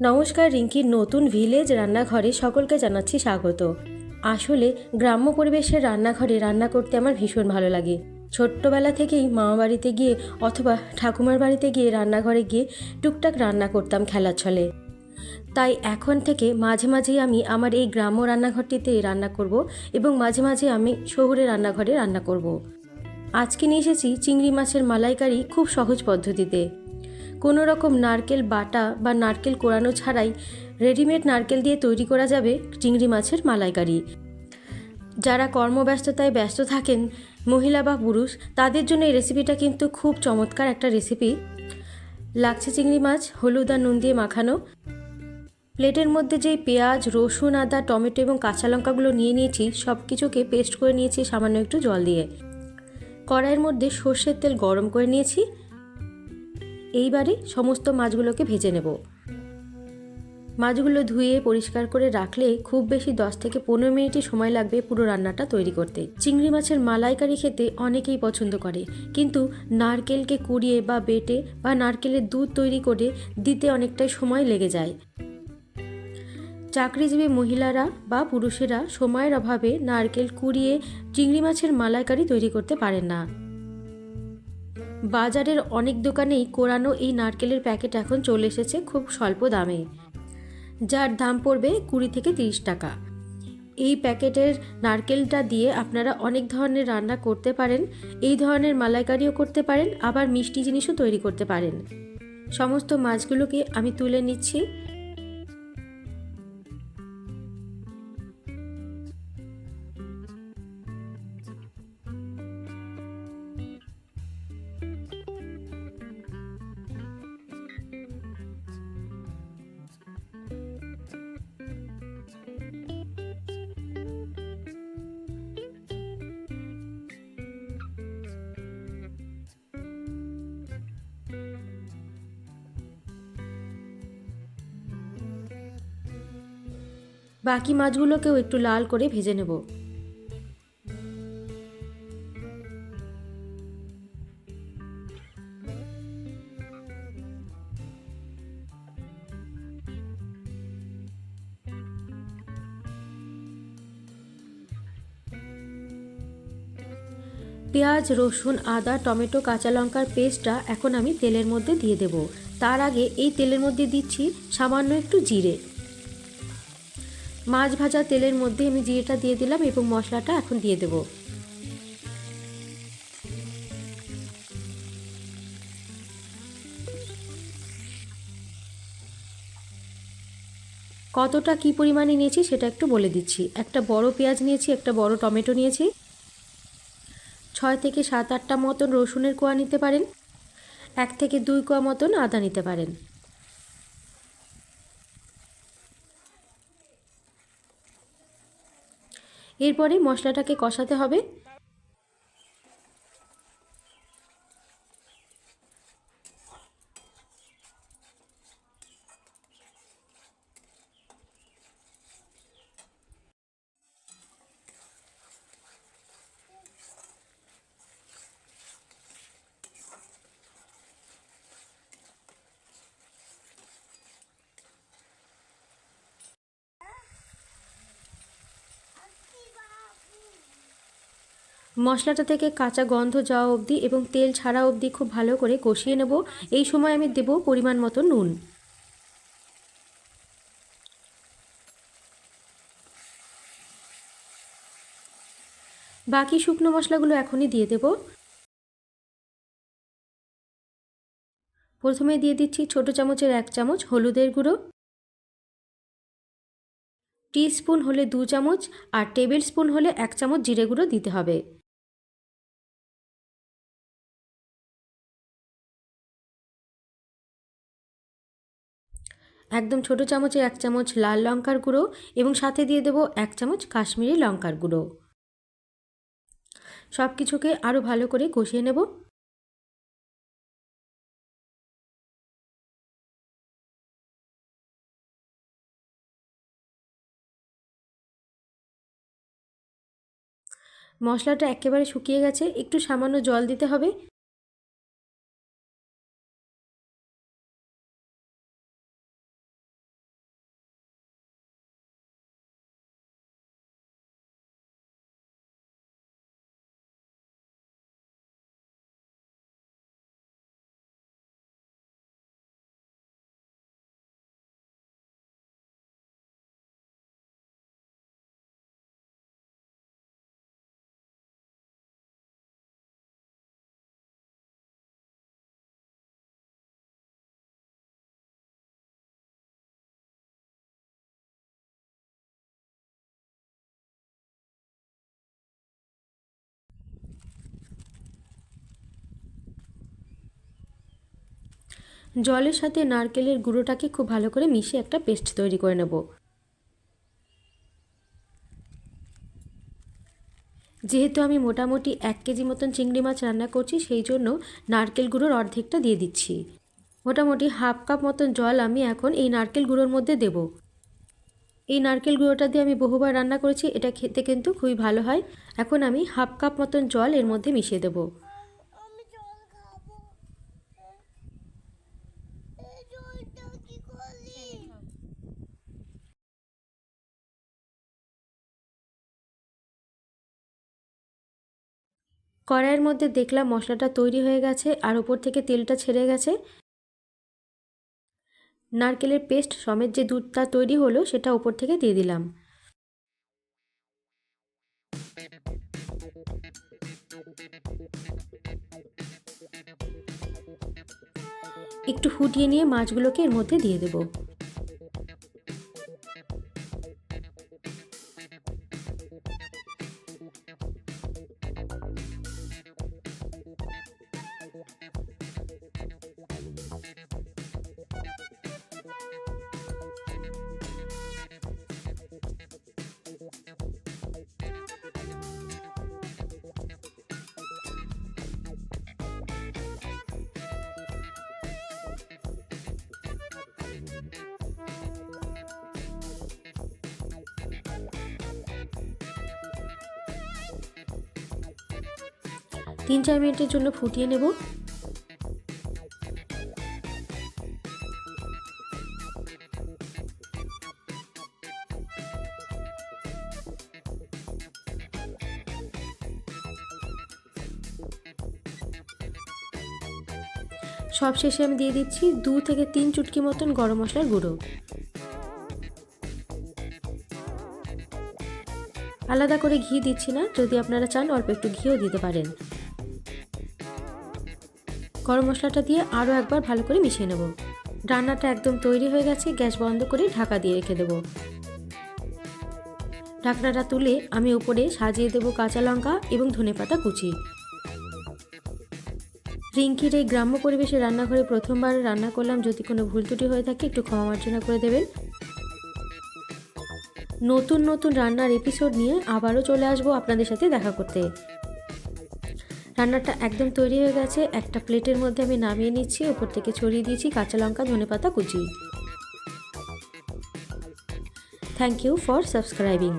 নমস্কার, রিঙ্কির নতুন ভিলেজ রান্নাঘরে সকলকে জানাচ্ছি স্বাগত। আসলে গ্রাম্য পরিবেশের রান্নাঘরে রান্না করতে আমার ভীষণ ভালো লাগে। ছোট্টবেলা থেকেই মামা বাড়িতে গিয়ে অথবা ঠাকুমার বাড়িতে গিয়ে রান্নাঘরে গিয়ে টুকটাক রান্না করতাম খেলার ছলে। তাই এখন থেকে মাঝে মাঝেই আমি আমার এই গ্রাম্য রান্নাঘরটিতে রান্না করব এবং মাঝে মাঝে আমি শহুরে রান্নাঘরে রান্না করব। আজকে নিয়ে এসেছি চিংড়ি মাছের মালাইকারি খুব সহজ পদ্ধতিতে। কোনো রকম নারকেল বাটা বা নারকেল কোড়ানো ছাড়াই রেডিমেড নারকেল দিয়ে তৈরি করা যাবে চিংড়ি মাছের মালাইকারি। যারা কর্মব্যস্ততায় ব্যস্ত থাকেন, মহিলা বা পুরুষ, তাদের জন্য এই রেসিপিটা কিন্তু খুব চমৎকার একটা রেসিপি। লাগছে চিংড়ি মাছ, হলুদ আর নুন দিয়ে মাখানো। প্লেটের মধ্যে যেই পেঁয়াজ, রসুন, আদা, টমেটো এবং কাঁচা লঙ্কাগুলো নিয়ে নিয়েছি সব কিছুকে পেস্ট করে নিয়েছি সামান্য একটু জল দিয়ে। কড়াইয়ের মধ্যে সর্ষের তেল গরম করে নিয়েছি। এইবারে সমস্ত মাছগুলোকে ভেজে নেব। মাছগুলো ধুয়ে পরিষ্কার করে রাখলে খুব বেশি দশ থেকে পনেরো মিনিটই সময় লাগবে পুরো রান্নাটা তৈরি করতে। চিংড়ি মাছের মালাইকারি খেতে অনেকেই পছন্দ করে, কিন্তু নারকেলকে কুড়িয়ে বা বেটে বা নারকেলের দুধ তৈরি করে দিতে অনেকটাই সময় লেগে যায়। চাকরিজীবী মহিলারা বা পুরুষেরা সময়ের অভাবে নারকেল কুড়িয়ে চিংড়ি মাছের মালাইকারি তৈরি করতে পারেন না। বাজারের অনেক দোকানেই কোরানো এই নারকেলের প্যাকেট এখন চলে এসেছে খুব স্বল্প দামে। যার দাম পড়বে কুড়ি থেকে তিরিশ টাকা। এই প্যাকেটের নারকেলটা দিয়ে আপনারা অনেক ধরনের রান্না করতে পারেন, এই ধরনের মালাইকারিও করতে পারেন, আবার মিষ্টি জিনিসও তৈরি করতে পারেন। সমস্ত মাছগুলোকে আমি তুলে নিচ্ছি। বাকি মাছগুলোকেও একটু লাল করে ভেজে নেব। পেঁয়াজ, রসুন, আদা, টমেটো, কাঁচা লঙ্কার পেস্টটা এখন আমি তেলের মধ্যে দিয়ে দেব। তার আগে এই তেলের মধ্যে দিচ্ছি সামান্য একটু জিরে। মাছ ভাজা তেলের মধ্যে আমি জিরেটা দিয়ে দিলাম এবং মশলাটা এখন দিয়ে দেব। কতটা কি পরিমাণে নিয়েছি সেটা একটু বলে দিচ্ছি। একটা বড় পেঁয়াজ নিয়েছি, একটা বড় টমেটো নিয়েছি। ছয় থেকে সাত আটটা মতন রসুনের কোয়া নিতে পারেন। এক থেকে দুই কোয়া মতন আদা নিতে পারেন। এরপরে মশলাটাকে কষাতে হবে। মশলাটা থেকে কাঁচা গন্ধ যাওয়া অবধি এবং তেল ছাড়া অবধি খুব ভালো করে কষিয়ে নেব। এই সময় আমি দেব পরিমাণ মতো নুন। বাকি শুকনো মশলাগুলো এখনই দিয়ে দেব। প্রথমে দিয়ে দিচ্ছি ছোট চামচের এক চামচ হলুদের গুঁড়ো। স্পুন হলে দু চামচ আর টেবিল স্পুন হলে এক চামচ জিরে গুঁড়ো দিতে হবে। একদম ছোট চামচে এক চামচ লাল লঙ্কার গুঁড়ো এবং সাথে দিয়ে দেবো এক চামচ কাশ্মীরি লঙ্কার গুঁড়ো। সব কিছুকে আরও ভালো করে কষিয়ে নেব। মশলাটা একেবারে শুকিয়ে গেছে, একটু সামান্য জল দিতে হবে। জলের সাথে নারকেলের গুঁড়োটাকে খুব ভালো করে মিশিয়ে একটা পেস্ট তৈরি করে নেব। যেহেতু আমি মোটামুটি এক কেজি মতন চিংড়ি মাছ রান্না করছি, সেই জন্য নারকেল গুঁড়োর অর্ধেকটা দিয়ে দিচ্ছি। মোটামুটি হাফ কাপ মতন জল আমি এখন এই নারকেল গুঁড়োর মধ্যে দেব। এই নারকেল গুঁড়োটা দিয়ে আমি বহুবার রান্না করেছি, এটা খেতে কিন্তু খুবই ভালো হয়। এখন আমি হাফ কাপ মতন জল এর মধ্যে মিশিয়ে দেবো। কড়াইয়ের মধ্যে দেখলাম মশলাটা তৈরি হয়ে গেছে আর ওপর থেকে তেলটা ছেড়ে গেছে। নারকেলের পেস্ট সমেত যে দুধটা তৈরি হলো সেটা ওপর থেকে দিয়ে দিলাম। একটু ফুটিয়ে নিয়ে মাছগুলোকে এর মধ্যে দিয়ে দেবো। তিন চার মিনিটের জন্য ফুটিয়ে নেব। সব শেষে আমি দিয়ে দিচ্ছি দু থেকে তিন চুটকি মতন গরম মশলার গুঁড়ো। আলাদা করে ঘি দিচ্ছি না, যদি আপনারা চান অল্প একটু ঘিও দিতে পারেন। গরম মশলাটা দিয়ে আরও একবার ভালো করে মিশিয়ে নেব। রান্নাটা একদম তৈরি হয়ে গেছে, গ্যাস বন্ধ করে ঢাকা দিয়ে রেখে দেব। ঢাকনাটা তুলে আমি উপরে সাজিয়ে দেব কাঁচা লঙ্কা এবং ধনেপাতা কুচি। রিঙ্কির এই গ্রাম্য পরিবেশে রান্নাঘরে প্রথমবার রান্না করলাম, যদি কোনো ভুল ত্রুটি হয়ে থাকে একটু ক্ষমা মার্জনা করে দেবেন। নতুন নতুন রান্নার এপিসোড নিয়ে আবারও চলে আসব আপনাদের সাথে দেখা করতে। রান্নাটা একদম তৈরি হয়ে গেছে। একটা প্লেটের মধ্যে আমি নামিয়ে নিচ্ছি, ওপর থেকে ছড়িয়ে দিয়েছি কাঁচা লঙ্কা, ধনে পাতা, কুচি। Thank you for subscribing